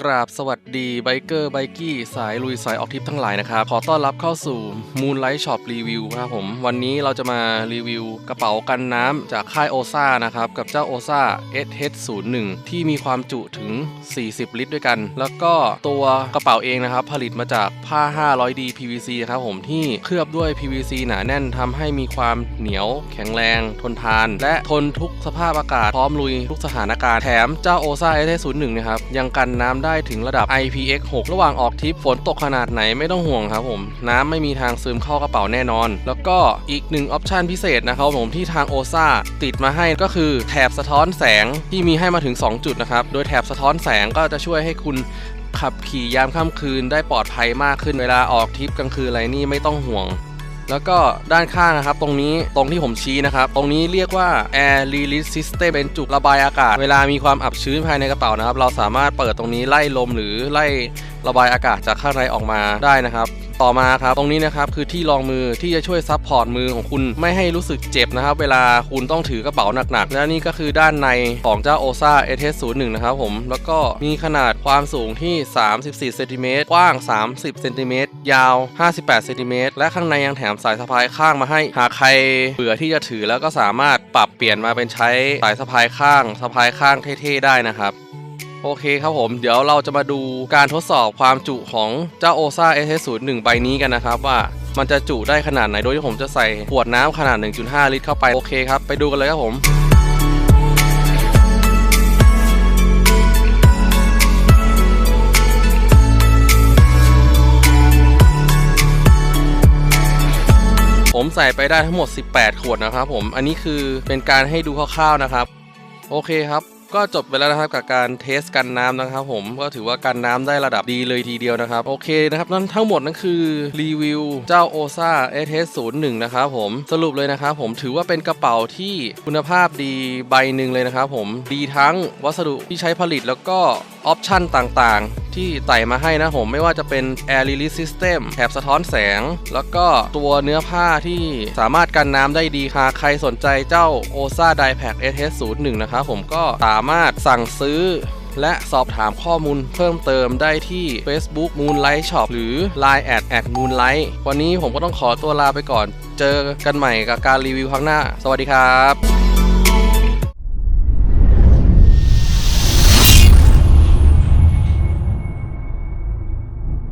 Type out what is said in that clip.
กราบสวัสดีไบเกอร์ไบกี้สายลุยสายออกทริปทั้งหลายนะครับ ขอต้อนรับเข้าสู่ Moonlight Shop Review ครับผม วันนี้เราจะมารีวิวกระเป๋ากันน้ำจากค่ายโอซ่านะครับ กับเจ้าโอซ่า SH01 ที่มีความจุถึง 40 ลิตรด้วยกัน แล้วก็ตัวกระเป๋าเองนะครับ ผลิตมาจากผ้า 500D PVC ครับผมที่เคลือบด้วย PVC หนาแน่นทำให้มีความเหนียว แข็งแรง ทนทาน และทนทุกสภาพอากาศพร้อมลุยทุกสถานการณ์แถมเจ้าโอซ่า SH01 นะครับยังกันน้ำได้ได้ถึงระดับ IPX6 ระหว่างออกทริปฝนตกขนาดไหนไม่ต้องห่วงครับผม น้ำไม่มีทางซึมเข้ากระเป๋าแน่นอน แล้วก็อีกหนึ่งออปชันพิเศษนะครับผมที่ทางโอซ่าติดมาให้ก็คือแถบสะท้อนแสงที่มีให้มาถึง 2 จุดนะครับ โดยแถบสะท้อนแสงก็จะช่วยให้คุณขับขี่ยามค่ำคืนได้ปลอดภัยมากขึ้นเวลาออกทริปกลางคืนอะไรนี่ไม่ต้องห่วง แล้วก็ด้านข้างนะครับ ตรงนี้ตรงที่ผมชี้นะครับ ตรงนี้เรียกว่า Air Release System เป็นจุกระบายอากาศ เวลามีความอับชื้นภายในกระเป๋านะครับ เราสามารถเปิดตรงนี้ไล่ลมหรือไล่ระบายอากาศจากข้างในออกมาได้นะครับ ต่อมาครับ ตรงนี้นะครับคือที่รองมือที่จะช่วยซับพอร์ตมือของคุณไม่ให้รู้สึกเจ็บนะครับ เวลาคุณต้องถือกระเป๋าหนักๆ และนี่ก็คือด้านในของเจ้า Osa ATS01 นะครับผม แล้วก็มีขนาดความสูงที่ 34เซนติเมตรกว้าง 30เซนติเมตรยาว 58เซนติเมตรและข้างในยังแถมสายสะพายข้างมาให้ หากใครเบื่อที่จะถือแล้วก็สามารถปรับเปลี่ยนมาเป็นใช้สายสะพายข้างสะพายข้างเท่ๆได้นะครับ โอเคครับผม เดี๋ยวเราจะมาดูการทดสอบความจุของเจ้า OSA SS01 ใบนี้กันนะครับว่ามันจะจุได้ขนาดไหน โดยที่ผมจะใส่ขวดน้ำขนาด 1.5 ลิตรเข้าไป โอเคครับ ไปดูกันเลยครับผมผมใส่ไปได้ทั้งหมด 18 ขวดนะครับผม อันนี้คือเป็นการให้ดูคร่าวๆนะครับ โอเคครับ ก็จบไปแล้วนะครับกับการเทสกันน้ำนะครับ ผมก็ถือว่ากันน้ำได้ระดับดีเลยทีเดียวนะครับ โอเคนะครับนั่นทั้งหมดนั่นคือรีวิวเจ้า OSA ATS01 นะครับผมสรุปเลยนะครับผมถือว่าเป็นกระเป๋าที่คุณภาพดีใบหนึ่งเลยนะครับผมดีทั้งวัสดุที่ใช้ผลิตแล้วก็ออปชั่นต่างๆ ที่ไต่มาให้นะผมไม่ว่าจะเป็น Air Release System แถบสะท้อนแสง แล้วก็ตัวเนื้อผ้าที่สามารถกันน้ำได้ดีหากใครสนใจเจ้า OSA d i p a c SS01 นะครับผมก็สามารถสั่งซื้อและสอบถามข้อมูลเพิ่มเติมได้ที่ Facebook Moonlight Shop หรือ Line at at Moonlight วันนี้ผมก็ต้องขอตัวลาไปก่อน เจอกันใหม่กับการรีวิวครั้งหน้า สวัสดีครับ